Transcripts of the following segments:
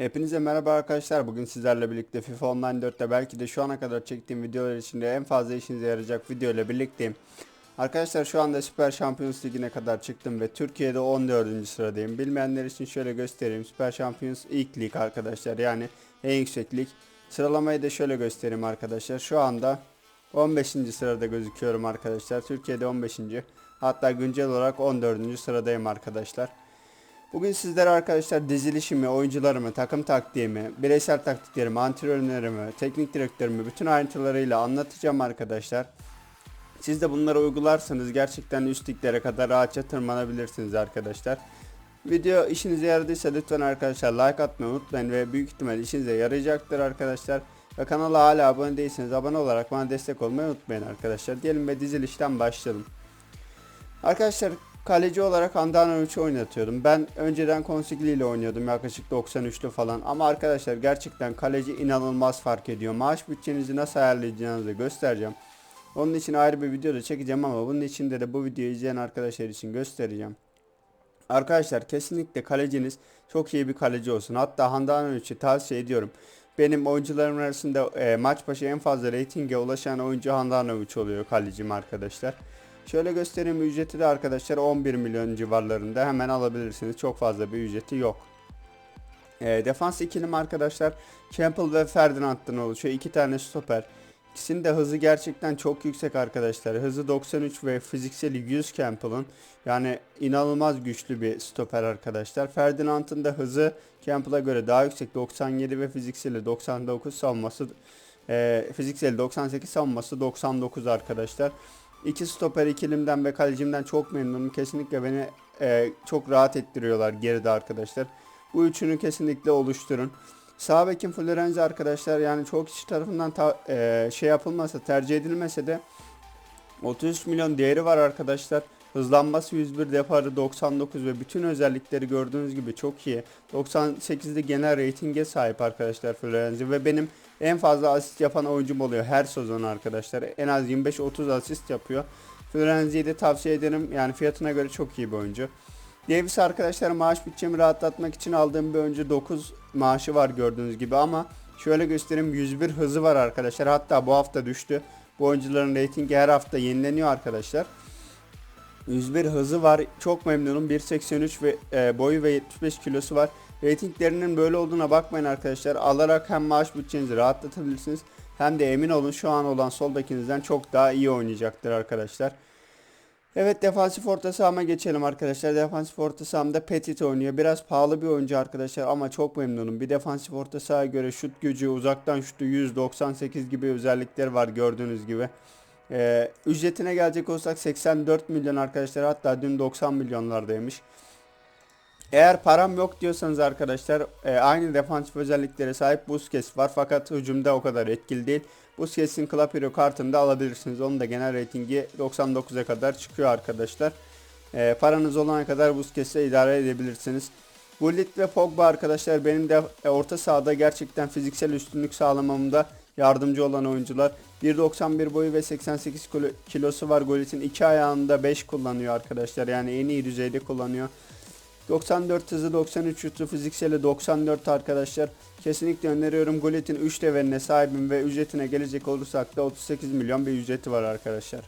Hepinize merhaba arkadaşlar. Bugün sizlerle birlikte FIFA Online 4'te belki de şu ana kadar çektiğim videolar içinde en fazla işinize yarayacak video ile birlikteyim. Arkadaşlar şu anda Süper Şampiyonuz Ligi'ne kadar çıktım ve Türkiye'de 14. sıradayım. Bilmeyenler için şöyle göstereyim. Süper Şampiyonuz ilk lig arkadaşlar yani en yüksek lig. Sıralamayı da şöyle göstereyim arkadaşlar. Şu anda 15. sırada gözüküyorum arkadaşlar. Türkiye'de 15. Hatta güncel olarak 14. sıradayım arkadaşlar. Bugün sizlere arkadaşlar dizilişimi, oyuncularımı, takım taktiğimi, bireysel taktiklerimi, antrenörlerimi, teknik direktörümü bütün ayrıntılarıyla anlatacağım arkadaşlar. Siz de bunları uygularsanız gerçekten üst liglere kadar rahatça tırmanabilirsiniz arkadaşlar. Video işinize yaradıysa lütfen arkadaşlar like atmayı unutmayın ve büyük ihtimal işinize yarayacaktır arkadaşlar. Ve kanala hala abone değilseniz abone olarak bana destek olmayı unutmayın arkadaşlar. Diyelim ve dizilişten başlayalım. Arkadaşlar kaleci olarak Handanovic'i oynatıyordum. Ben önceden Konsigli ile oynuyordum yaklaşık 93'lü falan. Ama arkadaşlar gerçekten kaleci inanılmaz fark ediyor. Maaş bütçenizi nasıl ayarlayacağınızı göstereceğim. Onun için ayrı bir video da çekeceğim ama bunun içinde de bu videoyu izleyen arkadaşlar için göstereceğim. Arkadaşlar kesinlikle kaleciniz çok iyi bir kaleci olsun. Hatta Handanovic'i tavsiye ediyorum. Benim oyuncularım arasında e, maç başı en fazla reytinge ulaşan oyuncu Handanovic oluyor kalecim arkadaşlar. Şöyle göstereyim ücreti de arkadaşlar 11 milyon civarlarında hemen alabilirsiniz. Çok fazla bir ücreti yok. E, defans ikilim arkadaşlar Campbell ve Ferdinand'dan oluşuyor. İki tane stoper. İkisinin de hızı gerçekten çok yüksek arkadaşlar. Hızı 93 ve fizikseli 100 Campbell'ın. Yani inanılmaz güçlü bir stoper arkadaşlar. Ferdinand'ın da hızı Campbell'a göre daha yüksek. 97 ve fizikseli 99 savunması. E, fizikseli 98 savunması 99 arkadaşlar. İki stoper ikilimden ve kalecimden çok memnunum. Kesinlikle beni e, çok rahat ettiriyorlar geride arkadaşlar. Bu üçünü kesinlikle oluşturun. Sağ bekin Florenzi arkadaşlar yani çok kişi tarafından ta- e, şey yapılmasa tercih edilmese de 33 milyon değeri var arkadaşlar. Hızlanması 101 deparı 99 ve bütün özellikleri gördüğünüz gibi çok iyi. 98'de genel reytinge sahip arkadaşlar Florenzi ve benim en fazla asist yapan oyuncum oluyor her sezon arkadaşlar. En az 25-30 asist yapıyor. Florenzi'yi de tavsiye ederim. Yani fiyatına göre çok iyi bir oyuncu. Davis arkadaşlar maaş bütçemi rahatlatmak için aldığım bir oyuncu 9 maaşı var gördüğünüz gibi ama şöyle göstereyim 101 hızı var arkadaşlar. Hatta bu hafta düştü. Bu oyuncuların reytingi her hafta yenileniyor arkadaşlar. 101 hızı var. Çok memnunum. 1.83 ve e, boyu ve 75 kilosu var. Ratinglerinin böyle olduğuna bakmayın arkadaşlar. Alarak hem maaş bütçenizi rahatlatabilirsiniz. Hem de emin olun şu an olan soldakinizden çok daha iyi oynayacaktır arkadaşlar. Evet defansif orta sahama geçelim arkadaşlar. Defansif orta sahamda Petit oynuyor. Biraz pahalı bir oyuncu arkadaşlar ama çok memnunum. Bir defansif orta sahaya göre şut gücü, uzaktan şutu 198 gibi özellikleri var gördüğünüz gibi. Ee, ücretine gelecek olsak 84 milyon arkadaşlar hatta dün 90 milyonlardaymış. Eğer param yok diyorsanız arkadaşlar e, aynı defansif özelliklere sahip Busquets var fakat hücumda o kadar etkili değil. Busquets'in Club Hero kartını da alabilirsiniz. Onun da genel reytingi 99'a kadar çıkıyor arkadaşlar. E, paranız olana kadar Busquets'le idare edebilirsiniz. Gullit ve Pogba arkadaşlar benim de e, orta sahada gerçekten fiziksel üstünlük sağlamamda yardımcı olan oyuncular. 1.91 boyu ve 88 kilo- kilosu var Gullit'in. iki ayağında 5 kullanıyor arkadaşlar. Yani en iyi düzeyde kullanıyor. 94 hızı 93 şutu fizikseli 94 arkadaşlar. Kesinlikle öneriyorum. Gullit'in 3 leveline sahibim ve ücretine gelecek olursak da 38 milyon bir ücreti var arkadaşlar.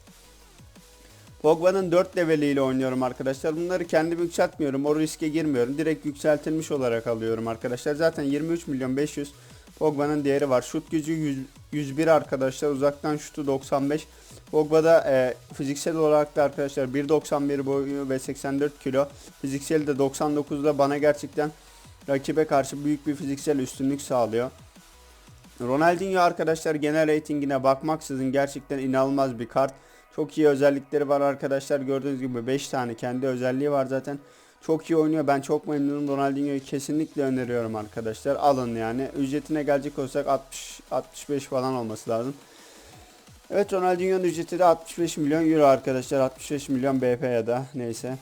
Pogba'nın 4 leveliyle oynuyorum arkadaşlar. Bunları kendim yükseltmiyorum. O riske girmiyorum. Direkt yükseltilmiş olarak alıyorum arkadaşlar. Zaten 23 milyon 500 Pogba'nın değeri var. Şut gücü 100, 101 arkadaşlar. Uzaktan şutu 95. Pogba'da e, fiziksel olarak da arkadaşlar 1.91 boyu ve 84 kilo. Fiziksel de 99'da bana gerçekten rakibe karşı büyük bir fiziksel üstünlük sağlıyor. Ronaldinho arkadaşlar genel reytingine bakmaksızın gerçekten inanılmaz bir kart. Çok iyi özellikleri var arkadaşlar. Gördüğünüz gibi 5 tane kendi özelliği var zaten. Çok iyi oynuyor. Ben çok memnunum. Ronaldinho'yu kesinlikle öneriyorum arkadaşlar. Alın yani. Ücretine gelecek olsak 60 65 falan olması lazım. Evet Ronaldinho'nun ücreti de 65 milyon euro arkadaşlar. 65 milyon BP ya da neyse.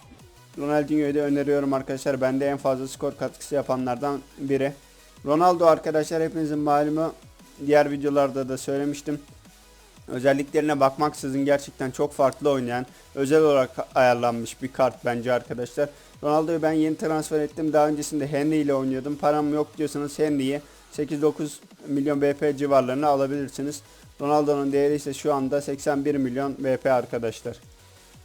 Ronaldinho'yu da öneriyorum arkadaşlar. Bende en fazla skor katkısı yapanlardan biri. Ronaldo arkadaşlar hepinizin malumu. Diğer videolarda da söylemiştim. Özelliklerine bakmaksızın gerçekten çok farklı oynayan, özel olarak ayarlanmış bir kart bence arkadaşlar. Ronaldo'yu ben yeni transfer ettim. Daha öncesinde Henry ile oynuyordum. Param yok diyorsanız Henry'yi 8-9 milyon BP civarlarına alabilirsiniz. Ronaldo'nun değeri ise şu anda 81 milyon BP arkadaşlar.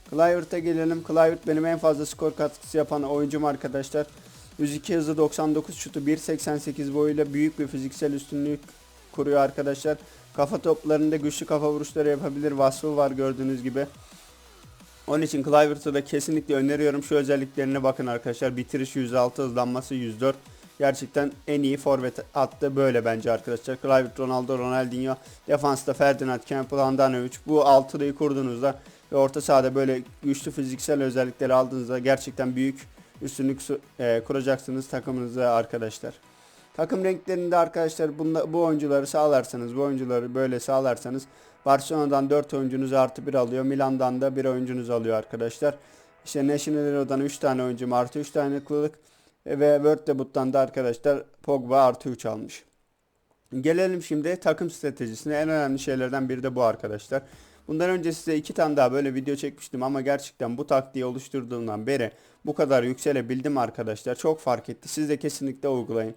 Clivert'a gelelim. Clivert benim en fazla skor katkısı yapan oyuncum arkadaşlar. 102 hızı 99 şutu 1.88 boyuyla büyük bir fiziksel üstünlük kuruyor arkadaşlar. Kafa toplarında güçlü kafa vuruşları yapabilir vasfı var gördüğünüz gibi. Onun için Clivert'ı da kesinlikle öneriyorum. Şu özelliklerine bakın arkadaşlar. Bitiriş 106, hızlanması 104. Gerçekten en iyi forvet attı böyle bence arkadaşlar. Clivert, Ronaldo, Ronaldinho, defansta Ferdinand, Campbell, Handanovic. Bu altılıyı kurduğunuzda ve orta sahada böyle güçlü fiziksel özellikleri aldığınızda gerçekten büyük üstünlük e, kuracaksınız takımınıza arkadaşlar. Takım renklerinde arkadaşlar bunda, bu oyuncuları sağlarsanız, bu oyuncuları böyle sağlarsanız Barcelona'dan 4 oyuncunuz artı 1 alıyor. Milan'dan da 1 oyuncunuz alıyor arkadaşlar. İşte National Hero'dan 3 tane oyuncum artı 3 tane kılık ve World Debut'tan da arkadaşlar Pogba artı 3 almış. Gelelim şimdi takım stratejisine. En önemli şeylerden biri de bu arkadaşlar. Bundan önce size iki tane daha böyle video çekmiştim ama gerçekten bu taktiği oluşturduğumdan beri bu kadar yükselebildim arkadaşlar. Çok fark etti. Siz de kesinlikle uygulayın.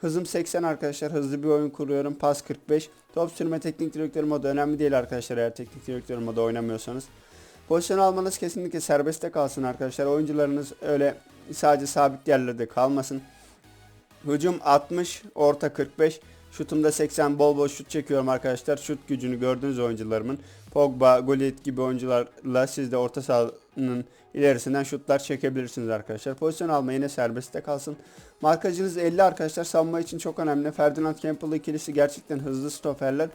Hızım 80 arkadaşlar. Hızlı bir oyun kuruyorum. Pas 45. Top sürme teknik direktör modu önemli değil arkadaşlar eğer teknik direktör modu oynamıyorsanız. Pozisyon almanız kesinlikle serbestte kalsın arkadaşlar. Oyuncularınız öyle sadece sabit yerlerde kalmasın. Hücum 60, orta 45. Şutumda 80 bol bol şut çekiyorum arkadaşlar. Şut gücünü gördüğünüz oyuncularımın. Pogba, Gullit gibi oyuncularla siz de orta sahanın ilerisinden şutlar çekebilirsiniz arkadaşlar. Pozisyon alma yine serbestte kalsın. Markacınız 50 arkadaşlar. Savunma için çok önemli. Ferdinand Campbell ikilisi gerçekten hızlı stoperler.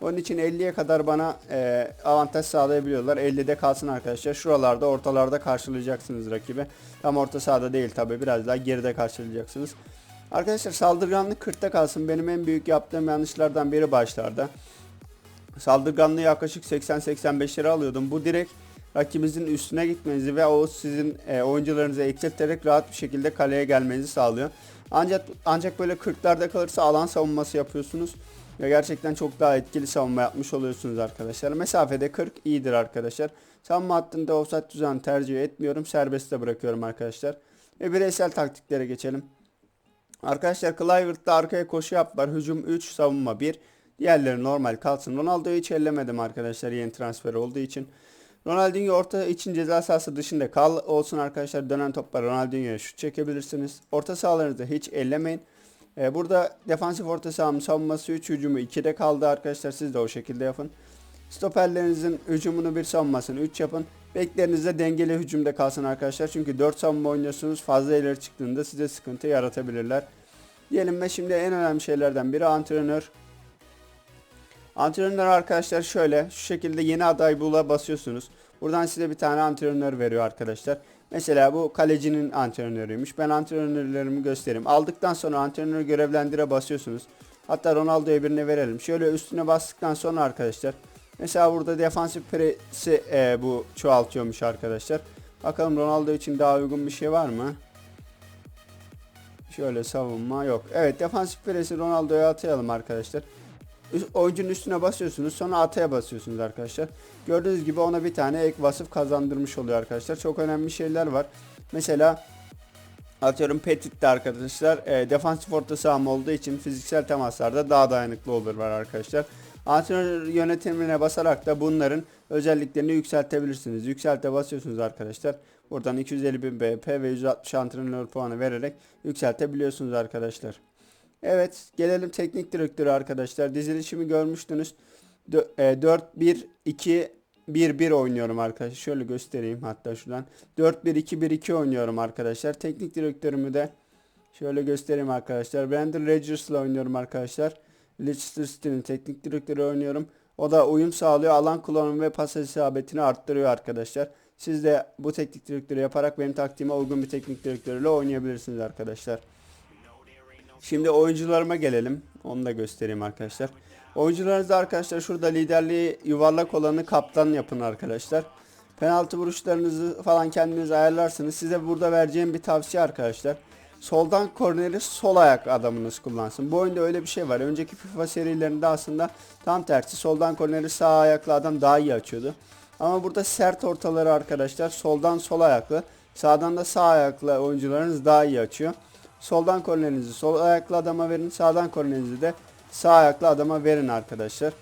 Onun için 50'ye kadar bana e, avantaj sağlayabiliyorlar. 50'de kalsın arkadaşlar. Şuralarda ortalarda karşılayacaksınız rakibi. Tam orta sahada değil tabi biraz daha geride karşılayacaksınız. Arkadaşlar saldırganlık 40'ta kalsın. Benim en büyük yaptığım yanlışlardan biri başlarda. Saldırganlığı yaklaşık 80-85'lere alıyordum. Bu direkt rakibinizin üstüne gitmenizi ve o sizin e, oyuncularınızı eksilterek rahat bir şekilde kaleye gelmenizi sağlıyor. Ancak ancak böyle 40'larda kalırsa alan savunması yapıyorsunuz ve gerçekten çok daha etkili savunma yapmış oluyorsunuz arkadaşlar. Mesafede 40 iyidir arkadaşlar. Savunma hattında offside düzen tercih etmiyorum. Serbestte bırakıyorum arkadaşlar. Ve bireysel taktiklere geçelim. Arkadaşlar Clivert'da arkaya koşu yaptılar. Hücum 3, savunma 1. Diğerleri normal kalsın. Ronaldo'yu hiç ellemedim arkadaşlar yeni transfer olduğu için. Ronaldinho orta için ceza sahası dışında kal olsun arkadaşlar. Dönen toplar Ronaldinho'ya şut çekebilirsiniz. Orta sahalarınızı hiç ellemeyin. Ee, burada defansif orta sahamın savunması 3 hücumu 2'de kaldı arkadaşlar. Siz de o şekilde yapın. Stoperlerinizin hücumunu bir savunmasını 3 yapın. Bekleriniz de dengeli hücumda kalsın arkadaşlar. Çünkü 4 savunma oynuyorsunuz. Fazla ileri çıktığında size sıkıntı yaratabilirler. Diyelim ve şimdi en önemli şeylerden biri antrenör. Antrenör arkadaşlar şöyle şu şekilde yeni aday bula basıyorsunuz. Buradan size bir tane antrenör veriyor arkadaşlar. Mesela bu kalecinin antrenörüymüş. Ben antrenörlerimi göstereyim. Aldıktan sonra antrenör görevlendire basıyorsunuz. Hatta Ronaldo'ya birine verelim. Şöyle üstüne bastıktan sonra arkadaşlar. Mesela burada defansif presi e, bu çoğaltıyormuş arkadaşlar. Bakalım Ronaldo için daha uygun bir şey var mı? Şöyle savunma yok. Evet defansif presi Ronaldo'ya atayalım arkadaşlar. Oyuncunun üstüne basıyorsunuz sonra ataya basıyorsunuz arkadaşlar. Gördüğünüz gibi ona bir tane ek vasıf kazandırmış oluyor arkadaşlar. Çok önemli şeyler var. Mesela atıyorum Petit'te arkadaşlar e, defansif orta saham olduğu için fiziksel temaslarda daha dayanıklı olurlar arkadaşlar. Antrenör yönetimine basarak da bunların özelliklerini yükseltebilirsiniz. Yükselte basıyorsunuz arkadaşlar. Buradan 250 bin BP ve 160 antrenör puanı vererek yükseltebiliyorsunuz arkadaşlar. Evet gelelim teknik direktörü arkadaşlar. Dizilişimi görmüştünüz. Dö- e, 4-1-2-1-1 oynuyorum arkadaşlar. Şöyle göstereyim hatta şuradan. 4-1-2-1-2 oynuyorum arkadaşlar. Teknik direktörümü de şöyle göstereyim arkadaşlar. Brandon Rodgers'la oynuyorum arkadaşlar. Leicester City'nin teknik direktörü oynuyorum. O da uyum sağlıyor. Alan kullanımı ve pas isabetini arttırıyor arkadaşlar. Siz de bu teknik direktörü yaparak benim taktiğime uygun bir teknik direktörüyle oynayabilirsiniz arkadaşlar. Şimdi oyuncularıma gelelim. Onu da göstereyim arkadaşlar. Oyuncularınızda arkadaşlar şurada liderliği yuvarlak olanı kaptan yapın arkadaşlar. Penaltı vuruşlarınızı falan kendiniz ayarlarsınız. Size burada vereceğim bir tavsiye arkadaşlar. Soldan korneri sol ayak adamınız kullansın. Bu oyunda öyle bir şey var. Önceki FIFA serilerinde aslında tam tersi soldan korneri sağ ayaklı adam daha iyi açıyordu. Ama burada sert ortaları arkadaşlar soldan sol ayaklı Sağdan da sağ ayaklı oyuncularınız daha iyi açıyor. Soldan kornerinizi sol ayaklı adama verin. Sağdan kornerinizi de sağ ayaklı adama verin arkadaşlar.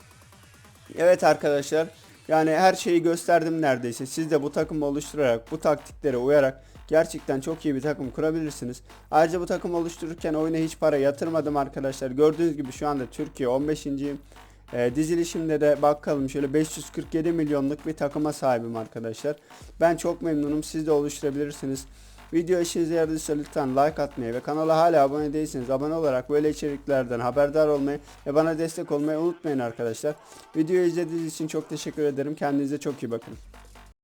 Evet arkadaşlar. Yani her şeyi gösterdim neredeyse. Siz de bu takımı oluşturarak, bu taktiklere uyarak gerçekten çok iyi bir takım kurabilirsiniz. Ayrıca bu takım oluştururken oyuna hiç para yatırmadım arkadaşlar. Gördüğünüz gibi şu anda Türkiye 15.yim. E, dizilişimde de bakalım şöyle 547 milyonluk bir takıma sahibim arkadaşlar. Ben çok memnunum. Siz de oluşturabilirsiniz. Video işinize yaradıysa lütfen like atmayı ve kanala hala abone değilseniz abone olarak böyle içeriklerden haberdar olmayı ve bana destek olmayı unutmayın arkadaşlar. Videoyu izlediğiniz için çok teşekkür ederim. Kendinize çok iyi bakın.